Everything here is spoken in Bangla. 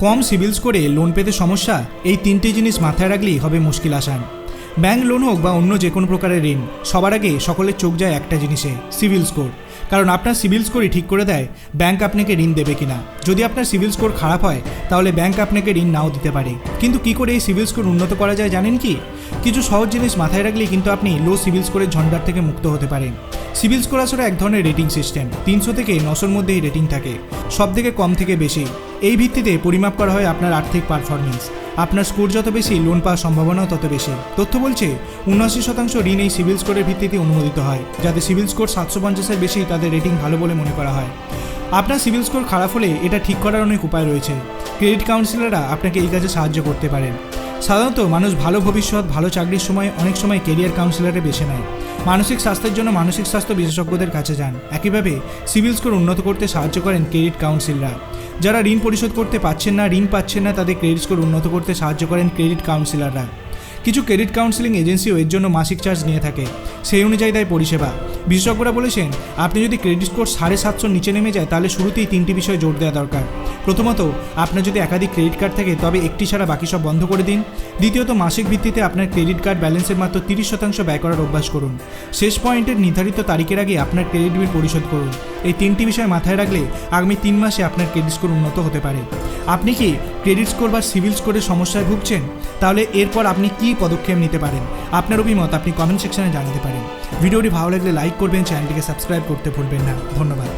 কম সিভিল স্কোরে লোন পেতে সমস্যা, এই তিনটি জিনিস মাথায় রাখলেই হবে মুশকিল আসান। ব্যাংক লোন হোক বা অন্য যে কোনো প্রকারের ঋণ, সবার আগে সকলের চোখ যায় একটা জিনিসে সিভিল স্কোর। কারণ আপনার সিভিল স্কোরই ঠিক করে দেয় ব্যাংক আপনাকে ঋণ দেবে কিনা। যদি আপনার সিভিল স্কোর খারাপ হয়, তাহলে ব্যাংক আপনাকে ঋণ নাও দিতে পারে। কিন্তু কি করে এই সিভিল স্কোর উন্নত করা যায় জানেন কি? কিছু সহজ জিনিস মাথায় রাখলেই কিন্তু আপনি লো সিভিল স্কোরের ঝঞ্ঝাট থেকে মুক্ত হতে পারেন। সিভিল স্কোর আসলে এক ধরনের রেটিং সিস্টেম। তিনশো থেকে নশোর মধ্যেই রেটিং থাকে। সব থেকে কম থেকে বেশি। এই ভিত্তিতে পরিমাপ করা হয় আপনার আর্থিক পারফরমেন্স আপনার স্কোর যত বেশি লোন পাওয়ার সম্ভাবনাও তত বেশি। তথ্য বলছে, উনআশি শতাংশ ঋণ এই সিভিল স্কোরের ভিত্তিতে অনুমোদিত হয়, যাতে সিভিল স্কোর সাতশো পঞ্চাশের বেশি তাদের রেটিং ভালো বলে মনে করা হয়। আপনার সিভিল স্কোর খারাপ হলে এটা ঠিক করার অনেক উপায় রয়েছে। ক্রেডিট কাউন্সিলররা আপনাকে এই কাজে সাহায্য করতে পারেন। সাধারণত মানুষ ভালো ভবিষ্যৎ, ভালো চাকরির সময় অনেক সময় কেরিয়ার কাউন্সিলরে বেছে নেয়। মানসিক স্বাস্থ্যের জন্য মানসিক স্বাস্থ্য বিশেষজ্ঞদের কাছে যান। একইভাবে সিভিল স্কোর উন্নত করতে সাহায্য করেন ক্রেডিট কাউন্সিলরা যারা ঋণ পরিশোধ করতে পারছেন না, ঋণ পাচ্ছেন না, তাদের ক্রেডিট স্কোর উন্নত করতে সাহায্য করেন ক্রেডিট কাউন্সিলাররা কিছু ক্রেডিট কাউন্সিলিং এজেন্সিও এর জন্য মাসিক চার্জ নিয়ে থাকে। সেই অনুযায়ী দেয় পরিষেবা। বিশেষজ্ঞরা বলেছেন, আপনি যদি ক্রেডিট স্কোর সাড়ে সাতশোর নিচে নেমে যায়, তাহলে শুরুতেই তিনটি বিষয় জোর দেওয়া দরকার। প্রথমত, আপনার যদি একাধিক ক্রেডিট কার্ড থাকে, তবে একটি ছাড়া বাকি সব বন্ধ করে দিন। দ্বিতীয়ত, মাসিক ভিত্তিতে আপনার ক্রেডিট কার্ড ব্যালেন্সের মাত্র তিরিশ শতাংশ ব্যয় করার অভ্যাস করুন। শেষ পয়েন্টের নির্ধারিত তারিখের আগে আপনার ক্রেডিট বিল পরিশোধ করুন। এই তিনটি বিষয় মাথায় রাখলে আগামী তিন মাসে আপনার ক্রেডিট স্কোর উন্নত হতে পারে। আপনি কি ক্রেডিট স্কোর বা সিভিল স্কোরের সমস্যায় ভুগছেন? তাহলে এরপর আপনি কী পদক্ষেপ নিতে পারেন? আপনার অভিমত আপনি কমেন্ট সেকশনে জানাতে পারেন। ভিডিওটি ভালো লাগলে লাইক করবেন চ্যানেলটিকে সাবস্ক্রাইব করতে ভুলবেন না। ধন্যবাদ।